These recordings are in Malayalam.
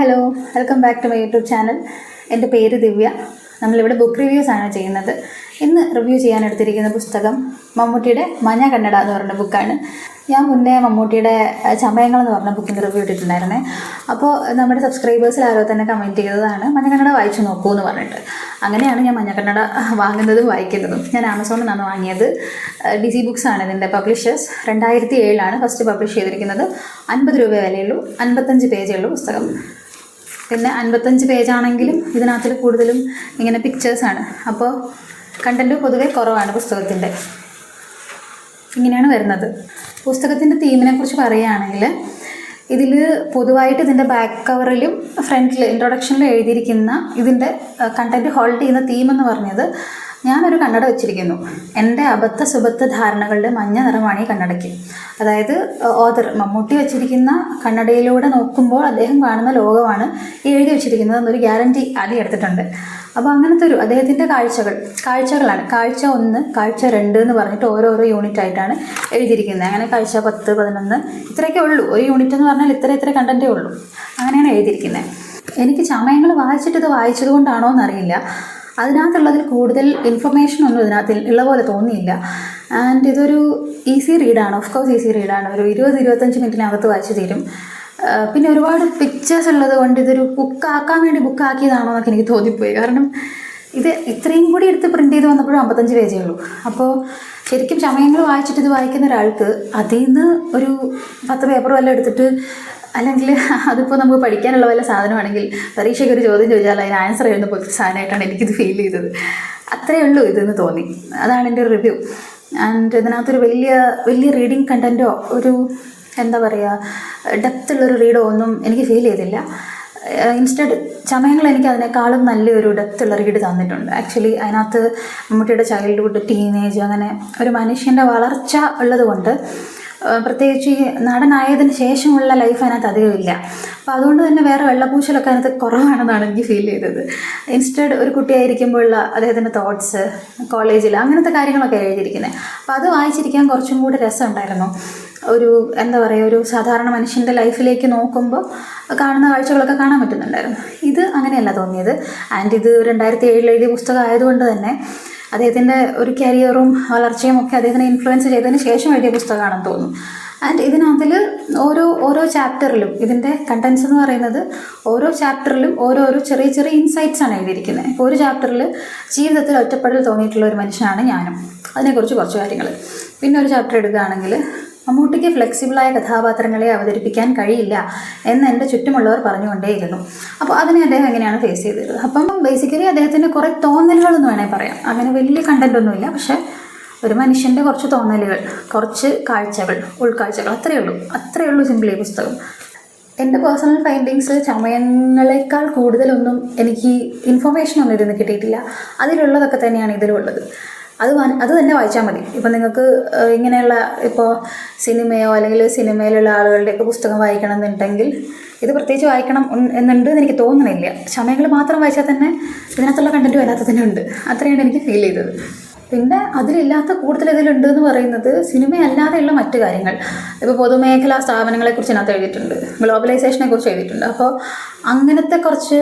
Hello welcome back to my YouTube channel. എന്റെ പേര് ദിവ്യ. നമ്മളിവിടെ ബുക്ക് റിവ്യൂസ് ആണ് ചെയ്യുന്നത്. ഇന്ന് റിവ്യൂ ചെയ്യാൻ എടുത്തിരിക്കുന്ന പുസ്തകം മമ്മൂട്ടിയുടെ മഞ്ഞ കന്നഡ എന്ന് പറഞ്ഞ ബുക്കാണ്. ഞാൻ മുന്നേ മമ്മൂട്ടിയുടെ ചമയങ്ങൾ എന്ന് പറഞ്ഞ ബുക്കിന്റെ റിവ്യൂ ഇട്ടിട്ടുണ്ടായിരുന്നേ. അപ്പോൾ നമ്മുടെ സബ്സ്ക്രൈബേഴ്സിൽ ആരോ തന്നെ കമന്റ് ചെയ്തതാണ് മഞ്ഞ കന്നഡ വായിച്ചു നോക്കൂ എന്ന് പറഞ്ഞിട്ട്. അങ്ങനെയാണ് ഞാൻ മഞ്ഞ കന്നഡ വാങ്ങുന്നതും വായിക്കുന്നതും. ഞാൻ ആമസോണിൽ നിന്നാണ് വാങ്ങിയത്. ഡി സി ബുക്സ് ആണ് ഇതിന്റെ പബ്ലിഷേഴ്സ്. രണ്ടായിരത്തി ഏഴിലാണ് ഫസ്റ്റ് പബ്ലിഷ് ചെയ്തിരിക്കുന്നത്. അൻപത് രൂപ വിലയുള്ളൂ അൻപത്തഞ്ച് പേജേ ഉള്ളൂ പുസ്തകം. പിന്നെ അൻപത്തഞ്ച് പേജാണെങ്കിലും ഇതിനകത്തിൽ കൂടുതലും ഇങ്ങനെ പിക്ചേഴ്സാണ് അപ്പോൾ കണ്ടന്റ് പൊതുവെ കുറവാണ് പുസ്തകത്തിന്റെ. ഇങ്ങനെയാണ് വരുന്നത്. പുസ്തകത്തിന്റെ തീമിനെ കുറിച്ച് പറയുകയാണെങ്കിൽ ഇതിൽ പൊതുവായിട്ട് ഇതിന്റെ ബാക്ക് കവറിലും ഫ്രണ്ടിൽ ഇൻട്രൊഡക്ഷനിലും എഴുതിയിരിക്കുന്ന ഇതിന്റെ കണ്ടന്റ് ഹോൾഡ് ചെയ്യുന്ന തീം എന്ന് പറഞ്ഞത് ഞാനൊരു കണ്ണട വെച്ചിരിക്കുന്നു. എന്റെ അബദ്ധ സുബദ്ധ ധാരണകളുടെ മഞ്ഞ നിറമാണ് ഈ കണ്ണടയ്ക്ക്. അതായത് ഓദർ മമ്മൂട്ടി വെച്ചിരിക്കുന്ന കണ്ണടയിലൂടെ നോക്കുമ്പോൾ അദ്ദേഹം കാണുന്ന ലോകമാണ് എഴുതി വെച്ചിരിക്കുന്നത് എന്നൊരു ഗ്യാരണ്ടി ആദ്യം എടുത്തിട്ടുണ്ട്. അപ്പോൾ അങ്ങനത്തെ ഒരു അദ്ദേഹത്തിന്റെ കാഴ്ചകൾ കാഴ്ചകളാണ്. കാഴ്ച ഒന്ന് കാഴ്ച രണ്ട് എന്ന് പറഞ്ഞിട്ട് ഓരോരോ യൂണിറ്റ് ആയിട്ടാണ് എഴുതിയിരിക്കുന്നത്. അങ്ങനെ കാഴ്ച പത്ത് പതിനൊന്ന് ഇത്രയൊക്കെ ഉള്ളൂ. ഒരു യൂണിറ്റ് എന്ന് പറഞ്ഞാൽ ഇത്ര ഇത്ര കണ്ടന്റേ ഉള്ളൂ. അങ്ങനെയാണ് എഴുതിയിരിക്കുന്നത്. എനിക്ക് ചമയങ്ങൾ വായിച്ചിട്ട് ഇത് വായിച്ചത് കൊണ്ടാണോ എന്നറിയില്ല. അതിനകത്തുള്ളതിൽ കൂടുതൽ ഇൻഫർമേഷൻ ഒന്നും ഇതിനകത്ത് ഉള്ള പോലെ തോന്നിയില്ല. ആൻഡ് ഇതൊരു ഈസി റീഡാണ് ഓഫ് കോഴ്സ് ഈസി റീഡാണ് ഒരു ഇരുപത് ഇരുപത്തഞ്ച് മിനിറ്റിനകത്ത് വായിച്ചു തീരും. പിന്നെ ഒരുപാട് പിക്ചേഴ്സ് ഉള്ളത് കൊണ്ട് ഇതൊരു ബുക്കാക്കാൻ വേണ്ടി ബുക്കാക്കിയതാണോ എന്നൊക്കെ എനിക്ക് തോന്നിപ്പോയി. കാരണം ഇത് ഇത്രയും കൂടി എടുത്ത് പ്രിന്റ് ചെയ്ത് വന്നപ്പോഴും അമ്പത്തഞ്ച് പേജേ ഉള്ളൂ. അപ്പോൾ ശരിക്കും ചമയങ്ങൾ വായിച്ചിട്ട് ഇത് വായിക്കുന്ന ഒരാൾക്ക് അതിൽ നിന്ന് ഒരു പത്ത് പേപ്പർ വല്ലതും എടുത്തിട്ട് അല്ലെങ്കിൽ അതിപ്പോൾ നമുക്ക് പഠിക്കാനുള്ള വല്ല സാധനമാണെങ്കിൽ പരീക്ഷയ്ക്ക് ഒരു ചോദ്യം ചോദിച്ചാൽ അതിന് ആൻസർ എഴുതുന്ന പോലത്തെ സാധനമായിട്ടാണ് എനിക്കിത് ഫീൽ ചെയ്തത്. അത്രയേ ഉള്ളൂ ഇതെന്ന് തോന്നി. അതാണ് എന്റെ റിവ്യൂ ആൻഡ് ഇതിനകത്തൊരു വലിയ വലിയ റീഡിങ് കണ്ടന്റോ ഒരു എന്താ പറയുക ഡെപ്ത്തുള്ളൊരു റീഡോ ഒന്നും എനിക്ക് ഫീൽ ചെയ്തില്ല. ഇൻസ്റ്റഡ് ചമയങ്ങൾ എനിക്ക് അതിനേക്കാളും നല്ലൊരു ഡെപ്തുള്ള റീഡ് തന്നിട്ടുണ്ട്. ആക്ച്വലി അതിനകത്ത് മമ്മൂട്ടിയുടെ ചൈൽഡ്ഹുഡ് ടീനേജ് അങ്ങനെ ഒരു മനുഷ്യന്റെ വളർച്ച ഉള്ളതുകൊണ്ട് പ്രത്യേകിച്ച് ഈ നടനായതിന് ശേഷമുള്ള ലൈഫ് അതിനകത്ത് അധികമില്ല അപ്പോൾ അതുകൊണ്ട് തന്നെ വേറെ വെള്ളപൂശലൊക്കെ അതിനകത്ത് കുറവാണെന്നാണ് എനിക്ക് ഫീൽ ചെയ്തത്. ഇൻസ്റ്റഡ് ഒരു കുട്ടിയായിരിക്കുമ്പോഴുള്ള അദ്ദേഹത്തിന്റെ തോട്ട്സ് കോളേജിൽ അങ്ങനത്തെ കാര്യങ്ങളൊക്കെ എഴുതിയിരിക്കുന്നത് അപ്പോൾ അത് വായിച്ചിരിക്കാൻ കുറച്ചും കൂടി രസമുണ്ടായിരുന്നു. ഒരു എന്താ പറയുക ഒരു സാധാരണ മനുഷ്യന്റെ ലൈഫിലേക്ക് നോക്കുമ്പോൾ കാണുന്ന കാഴ്ചകളൊക്കെ കാണാൻ പറ്റുന്നുണ്ടായിരുന്നു. ഇത് അങ്ങനെയല്ല തോന്നിയത്. ആൻഡ് ഇത് രണ്ടായിരത്തി ഏഴിൽ എഴുതിയ പുസ്തകം ആയതുകൊണ്ട് തന്നെ അദ്ദേഹത്തിന്റെ ഒരു കരിയറും വളർച്ചയും ഒക്കെ അദ്ദേഹത്തിനെ ഇൻഫ്ലുവൻസ് ചെയ്തതിന് ശേഷം എഴുതിയ പുസ്തകമാണെന്ന് തോന്നുന്നു. ആൻഡ് ഇതിനകത്തിൽ ഓരോ ഓരോ ചാപ്റ്ററിലും ഇതിന്റെ കണ്ടൻസ് എന്ന് പറയുന്നത് ഓരോ ചാപ്റ്ററിലും ഓരോരോ ചെറിയ ചെറിയ ഇൻസൈറ്റ്സ് ആണ് എഴുതിയിരിക്കുന്നത്. ഇപ്പോൾ ഒരു ചാപ്റ്ററിൽ ജീവിതത്തിൽ ഒറ്റപ്പെടൽ തോന്നിയിട്ടുള്ള ഒരു മനുഷ്യനാണ് ഞാനും. അതിനെക്കുറിച്ച് കുറച്ച് കാര്യങ്ങൾ പിന്നെ ഒരു ചാപ്റ്റർ എടുക്കുകയാണെങ്കിൽ മമ്മൂട്ടിക്ക് ഫ്ലെക്സിബിളായ കഥാപാത്രങ്ങളെ അവതരിപ്പിക്കാൻ കഴിയില്ല എന്ന് എന്റെ ചുറ്റുമുള്ളവർ പറഞ്ഞുകൊണ്ടേയിരുന്നു. അപ്പോൾ അതിനെ അദ്ദേഹം എങ്ങനെയാണ് ഫേസ് ചെയ്തത്? അപ്പം ബേസിക്കലി അദ്ദേഹത്തിന്റെ കുറേ തോന്നലുകളെന്ന് വേണമെങ്കിൽ പറയാം. അങ്ങനെ വലിയ കണ്ടന്റ് ഒന്നുമില്ല. പക്ഷേ ഒരു മനുഷ്യന്റെ കുറച്ച് തോന്നലുകൾ കുറച്ച് കാഴ്ചകൾ ഉൾക്കാഴ്ചകൾ അത്രയേ ഉള്ളൂ. അത്രയേ ഉള്ളൂ സിമ്പിളി പുസ്തകം. എന്റെ പേഴ്സണൽ ഫൈൻഡിങ്സ് ചമയങ്ങളെക്കാൾ കൂടുതലൊന്നും എനിക്ക് ഇൻഫർമേഷൻ ഒന്നും ഇരുന്ന് കിട്ടിയിട്ടില്ല. അതിലുള്ളതൊക്കെ തന്നെയാണ് ഇതിലുള്ളത്. അത് അത് തന്നെ വായിച്ചാൽ മതി. ഇപ്പം നിങ്ങൾക്ക് ഇങ്ങനെയുള്ള ഇപ്പോൾ സിനിമയോ അല്ലെങ്കിൽ സിനിമയിലുള്ള ആളുകളുടെയൊക്കെ പുസ്തകം വായിക്കണം എന്നുണ്ടെങ്കിൽ ഇത് പ്രത്യേകിച്ച് വായിക്കണം എന്നുണ്ട് എന്ന് എനിക്ക് തോന്നണില്ല. സമയങ്ങൾ മാത്രം വായിച്ചാൽ തന്നെ ഇതിനകത്തുള്ള കണ്ടന്റ് വരാത്തതന്നെ തന്നെ ഉണ്ട്. അത്രയാണ് എനിക്ക് ഫീൽ ചെയ്തത്. പിന്നെ അതിലില്ലാത്ത കൂടുതൽ ഇതിലുണ്ട് എന്ന് പറയുന്നത് സിനിമയല്ലാതെയുള്ള മറ്റു കാര്യങ്ങൾ. ഇപ്പോൾ പൊതുമേഖലാ സ്ഥാപനങ്ങളെക്കുറിച്ച് ഇതിനകത്ത് എഴുതിയിട്ടുണ്ട്. ഗ്ലോബലൈസേഷനെ കുറിച്ച് എഴുതിയിട്ടുണ്ട്. അപ്പോൾ അങ്ങനത്തെ കുറച്ച്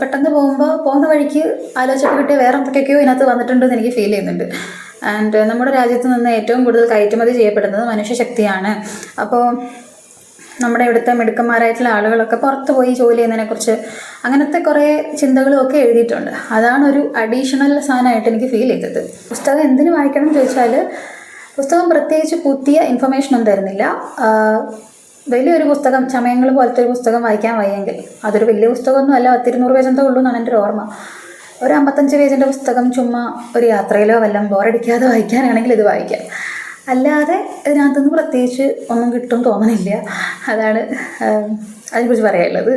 പെട്ടെന്ന് പോകുമ്പോൾ പോകുന്ന വഴിക്ക് ആലോചിച്ചപ്പോൾ കിട്ടിയ വേറെ എന്തൊക്കെയൊക്കെയോ ഇതിനകത്ത് വന്നിട്ടുണ്ടെന്ന് എനിക്ക് ഫീൽ ചെയ്യുന്നുണ്ട്. ആൻഡ് നമ്മുടെ രാജ്യത്ത് നിന്ന് ഏറ്റവും കൂടുതൽ കയറ്റുമതി ചെയ്യപ്പെടുന്നത് മനുഷ്യശക്തിയാണ് അപ്പോൾ നമ്മുടെ ഇവിടുത്തെ മിടുക്കന്മാരായിട്ടുള്ള ആളുകളൊക്കെ പുറത്ത് പോയി ജോലി ചെയ്യുന്നതിനെക്കുറിച്ച് അങ്ങനത്തെ കുറേ ചിന്തകളും ഒക്കെ എഴുതിയിട്ടുണ്ട്. അതാണ് ഒരു അഡീഷണൽ സാധനമായിട്ട് എനിക്ക് ഫീൽ ചെയ്തത്. പുസ്തകം എന്തിനു വായിക്കണം എന്ന് ചോദിച്ചാൽ പുസ്തകം പ്രത്യേകിച്ച് പുതിയ ഇൻഫർമേഷൻ ഒന്നും തരുന്നില്ല. വലിയൊരു പുസ്തകം ചമയങ്ങൾ പോലത്തെ ഒരു പുസ്തകം വായിക്കാൻ വയ്യെങ്കിൽ. അതൊരു വലിയ പുസ്തകമൊന്നും അല്ല പത്തിരുന്നൂറ് പേജ് എന്തോ ഉള്ളൂ എന്നാണ് എന്റെ ഒരു ഓർമ്മ. ഒരു അമ്പത്തഞ്ച് പേജിന്റെ പുസ്തകം ചുമ്മാ ഒരു യാത്രയിലോ വല്ലതും ബോറടിക്കാതെ വായിക്കാനാണെങ്കിൽ ഇത് വായിക്കാം. അല്ലാതെ ഇതിനകത്തുനിന്ന് പ്രത്യേകിച്ച് ഒന്നും കിട്ടും തോന്നണില്ല. അതാണ് അതിനെക്കുറിച്ച് പറയാനുള്ളത്.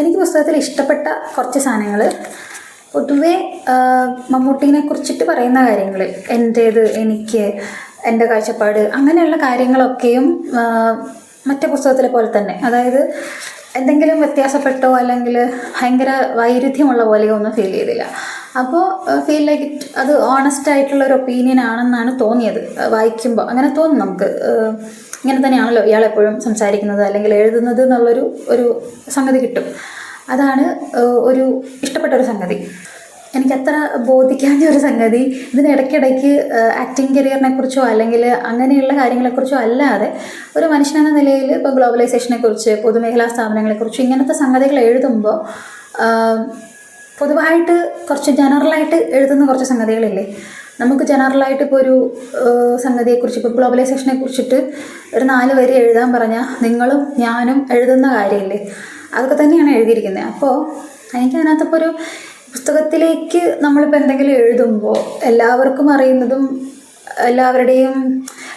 എനിക്ക് പുസ്തകത്തിൽ ഇഷ്ടപ്പെട്ട കുറച്ച് സാധനങ്ങൾ പൊതുവേ മമ്മൂട്ടിനെ കുറിച്ചിട്ട് പറയുന്ന കാര്യങ്ങൾ എന്റേത് എനിക്ക് എന്റെ കാഴ്ചപ്പാട് അങ്ങനെയുള്ള കാര്യങ്ങളൊക്കെയും മറ്റേ പുസ്തകത്തിലെ പോലെ തന്നെ. അതായത് എന്തെങ്കിലും വ്യത്യാസപ്പെട്ടോ അല്ലെങ്കിൽ ഭയങ്കര വൈരുദ്ധ്യമുള്ള പോലെയോ ഒന്നും ഫീൽ ചെയ്തില്ല. അപ്പോൾ ഫീൽ ലൈക്ക് ഇറ്റ് അത് ഓണസ്റ്റ് ആയിട്ടുള്ള ഒരു ഒപ്പീനിയൻ ആണെന്നാണ് തോന്നിയത്. വായിക്കുമ്പോൾ അങ്ങനെ തോന്നും നമുക്ക്. ഇങ്ങനെ തന്നെയാണല്ലോ ഇയാൾ എപ്പോഴും സംസാരിക്കുന്നത് അല്ലെങ്കിൽ എഴുതുന്നത് എന്നുള്ളൊരു ഒരു സംഗതി കിട്ടും. അതാണ് ഒരു ഇഷ്ടപ്പെട്ട ഒരു സംഗതി. എനിക്കത്ര ബോധിക്കാഞ്ഞ ഒരു സംഗതി. ഇതിന് ഇടയ്ക്കിടയ്ക്ക് ആക്ടിങ് കരിയറിനെ കുറിച്ചോ അല്ലെങ്കിൽ അങ്ങനെയുള്ള കാര്യങ്ങളെക്കുറിച്ചോ അല്ലാതെ ഒരു മനുഷ്യനെന്ന നിലയിൽ ഇപ്പോൾ ഗ്ലോബലൈസേഷനെ കുറിച്ച് പൊതുമേഖലാ സ്ഥാപനങ്ങളെക്കുറിച്ച് ഇങ്ങനത്തെ സംഗതികൾ എഴുതുമ്പോൾ പൊതുവായിട്ട് കുറച്ച് ജനറലായിട്ട് എഴുതുന്ന കുറച്ച് സംഗതികളില്ലേ? നമുക്ക് ജനറലായിട്ട് ഇപ്പോൾ ഒരു സംഗതിയെക്കുറിച്ച് ഇപ്പോൾ ഗ്ലോബലൈസേഷനെ കുറിച്ചിട്ട് ഒരു നാല് വരി എഴുതാൻ പറഞ്ഞാൽ നിങ്ങളും ഞാനും എഴുതുന്ന കാര്യമില്ലേ അതൊക്കെ തന്നെയാണ് എഴുതിയിരിക്കുന്നത് അപ്പോൾ എനിക്ക് അതിനകത്തിപ്പോൾ ഒരു പുസ്തകത്തിലേക്ക് നമ്മളിപ്പോൾ എന്തെങ്കിലും എഴുതുമ്പോൾ എല്ലാവർക്കും അറിയുന്നതും എല്ലാവരുടെയും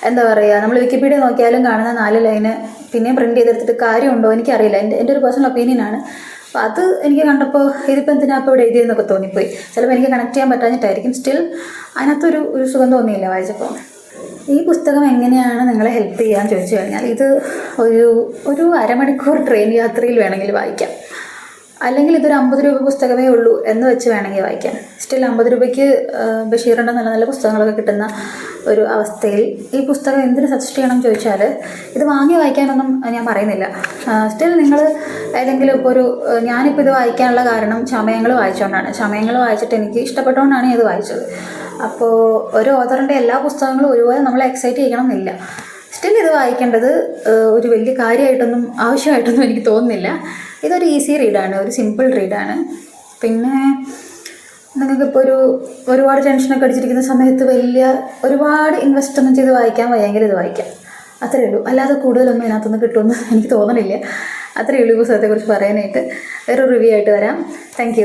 എന്താ പറയുക നമ്മൾ വിക്കിപീഡിയ നോക്കിയാലും കാണുന്ന നാല് ലൈന് പിന്നെയും പ്രിന്റ് ചെയ്തെടുത്തിട്ട് കാര്യമുണ്ടോ എനിക്കറിയില്ല. എന്റെ എന്റെ ഒരു പേഴ്സണൽ ഒപ്പീനിയനാണ് അപ്പോൾ അത് എനിക്ക് കണ്ടപ്പോൾ ഇതിപ്പോൾ എന്തിനാ ഇപ്പോൾ ഇവിടെ എഴുതിയെന്നൊക്കെ തോന്നിപ്പോയി. ചിലപ്പോൾ എനിക്ക് കണക്ട് ചെയ്യാൻ പറ്റാഞ്ഞിട്ടായിരിക്കും. സ്റ്റിൽ അതിനകത്തൊരു ഒരു സുഖം തോന്നിയില്ല വായിച്ചപ്പോൾ ഈ പുസ്തകം എങ്ങനെയാണ് നിങ്ങളെ ഹെൽപ്പ് ചെയ്യാൻ ചോദിച്ചു കഴിഞ്ഞാൽ ഇത് ഒരു ഒരു അരമണിക്കൂർ ട്രെയിൻ യാത്രയിൽ വേണമെങ്കിൽ വായിക്കാം. അല്ലെങ്കിൽ ഇതൊരു അമ്പത് രൂപ പുസ്തകമേ ഉള്ളൂ എന്ന് വെച്ച് വേണമെങ്കിൽ വായിക്കാം. സ്റ്റിൽ അമ്പത് രൂപയ്ക്ക് ബഷീറിന്റെ നല്ല നല്ല പുസ്തകങ്ങളൊക്കെ കിട്ടുന്ന ഒരു അവസ്ഥയിൽ ഈ പുസ്തകം എന്തിന് സജസ്റ്റ് ചെയ്യണം ചോദിച്ചാൽ ഇത് വാങ്ങി വായിക്കാനൊന്നും ഞാൻ പറയുന്നില്ല. സ്റ്റിൽ നിങ്ങൾ ഏതെങ്കിലും ഇപ്പോൾ ഒരു ഞാനിപ്പോൾ ഇത് വായിക്കാനുള്ള കാരണം ചമയങ്ങൾ വായിച്ചുകൊണ്ടാണ് ചമയങ്ങൾ വായിച്ചിട്ട് എനിക്ക് ഇഷ്ടപ്പെട്ടുകൊണ്ടാണ് ഇത് വായിച്ചത്. അപ്പോൾ ഒരു ഓഥറിന്റെ എല്ലാ പുസ്തകങ്ങളും ഒരുപോലെ നമ്മളെ എക്സൈറ്റ് ചെയ്യണം എന്നില്ല സ്റ്റിൽ ഇത് വായിക്കേണ്ടത് ഒരു വലിയ കാര്യമായിട്ടൊന്നും ആവശ്യമായിട്ടൊന്നും എനിക്ക് തോന്നുന്നില്ല. ഇതൊരു ഈസി റീഡാണ് ഒരു സിമ്പിൾ റീഡാണ് പിന്നെ നിങ്ങൾക്കിപ്പോൾ ഒരു ഒരുപാട് ടെൻഷനൊക്കെ അടിച്ചിരിക്കുന്ന സമയത്ത് വലിയ ഒരുപാട് ഇൻവെസ്റ്റ് ഒന്നും ചെയ്ത് വായിക്കാൻ വയ്യെങ്കിൽ ഇത് വായിക്കാം. അത്രയേ ഉള്ളൂ. അല്ലാതെ കൂടുതലൊന്നും ഇതിനകത്തൊന്നും കിട്ടുമെന്ന് എനിക്ക് തോന്നണില്ല. അത്രയേ ഉള്ളൂ പുസ്തകത്തെക്കുറിച്ച് പറയാനായിട്ട്. വേറൊരു റിവ്യൂ ആയിട്ട് വരാം. താങ്ക്